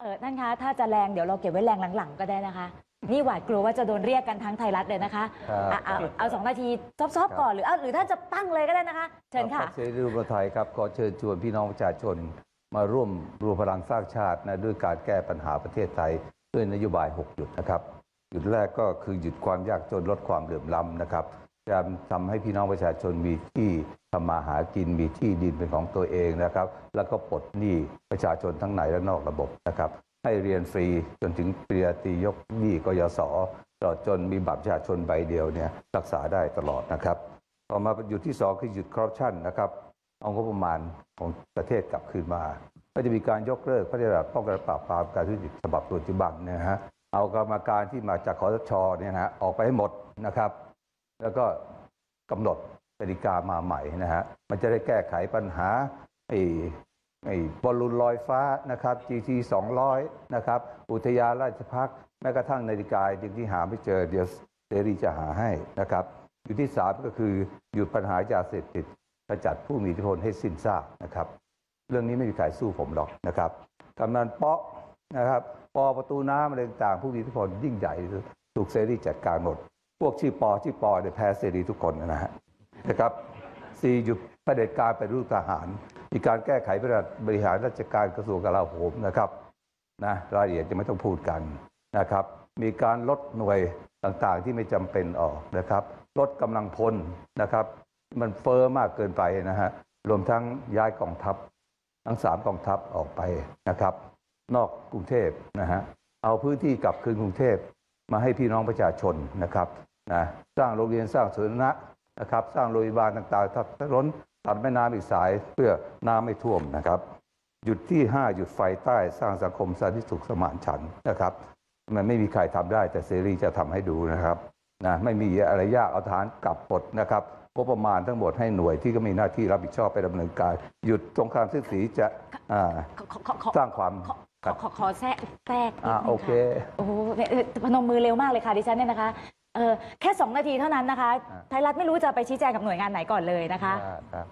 เออนั่นคะถ้าจะแรงเดี๋ยวเราเก็บไว้แรงหลังๆก็ได้นะคะ นี่หวาดกลัวว่าจะโดนเรียกกันทั้งไทยรัฐเลยนะคะครับอะเอาเอาสองนาทีซอบๆก่อนหรือเอาหรือถ้าจะตั้งเลยก็ได้นะคะ เชิญค่ะ พรรคเสรีรวมไทยครับขอเชิญชวนพี่น้องประชาชน มาร่วมรวมพลังสร้างชาตินะด้วยการแก้ปัญหาประเทศไทย ด้วยนโยบาย 6 หยุดนะครับ หยุดแรกก็คือหยุดความยากจนลดความเหลื่อมล้ำนะครับ จะทำให้พี่น้องประชาชนมีที่ทำมาหากินมีที่ดินเป็นของตัวเองนะครับ แล้วก็ปลดหนี้ประชาชนทั้งในและนอกระบบนะครับ ให้เรียนฟรีจนถึงปริญญาตรียกหนี้กยศตลอดจนมีบัตรประชาชนใบเดียวเนี่ยรักษาได้ตลอดนะครับต่อมาหยุดที่สองคือหยุดคอร์รัปชันนะครับ เอางบประมาณของประเทศกลับคืนมา ก็จะมีการยกเลิกพระราชบัญญัติป้องกันปราบปรามการทุจริตฉบับปัจจุบันเนยนะฮะเอากรรมการที่มาจากคอสชเนี่ยนะฮะออกไปให้หมดนะครับ แล้วก็กำหนดกติกามาใหม่นะฮะ มันจะได้แก้ไขปัญหาไอ้ไอ้บอลลูนลอยฟ้านะครับ GT 200 นะครับ อุทยานราชพักษ์แม้กระทั่งนาฬิกายังที่หาไม่เจอเดี๋ยวเสรีจะหาให้นะครับ อยู่ที่สามก็คือหยุดปัญหายาเสพติดขจัดผู้มีอิทธิพลให้สิ้นซากนะครับ เรื่องนี้ไม่มีใครสู้ผมหรอกนะครับกำนันเปาะนะครับปอประตูน้ำอะไรต่างผู้มีอิทธิพลยิ่งใหญ่ถูกเสรีจัดการหมด พวกชื่อปอชื่อปอเนี่ยแพ้เสรีทุกคนนะฮะนะครับสี่หยุดเผด็จการไปนรูปทหาร มีการแก้ไขบริหารราชการกระทรวงกลาโหมนะครับนะรายละเอียดจะไม่ต้องพูดกันนะครับ มีการลดหน่วยต่างๆที่ไม่จำเป็นออกนะครับ ลดกำลังพลนะครับ มันเฟอ้อมากเกินไปนะฮะรวมทั้งย้ายกองทัพทั้งสามกองทัพออกไปนะครับ นอกกรุงเทพนะฮะเอาพื้นที่กลับคืนกรุงเทพมาให้พี่น้องประชาชนนะครับ นะสร้างโรงเรียนสร้างสวนนะนะครับ สร้างโรงพยาบาลต่างๆทัดถนนตัดแม่น้ำอีกสายเพื่อน้ำไม่ท่วมนะครับ หยุดที่ 5 หยุดไฟใต้สร้างสังคมสันติสุขสมานฉันนะครับ มันไม่มีใครทำได้แต่เสรีจะทำให้ดูนะครับนะไม่มีอะไรยากเอาฐานกลับปลดนะครับงบประมาณทั้งหมดให้หน่วยที่ก็มีหน้าที่รับผิดชอบไปดำเนินการ หยุดสงครามเส้นสีจะสร้างความขอขอขอแทรกแทรกนิดนึงอ่าโอเค โอ้โหพนมมือเร็วมากเลยค่ะดิฉันเนี่ยนะคะ เออแค่สองนาทีเท่านั้นนะคะอ่าไทยรัฐไม่รู้จะไปชี้แจงกับหน่วยงานไหนก่อนเลยนะคะ ครับ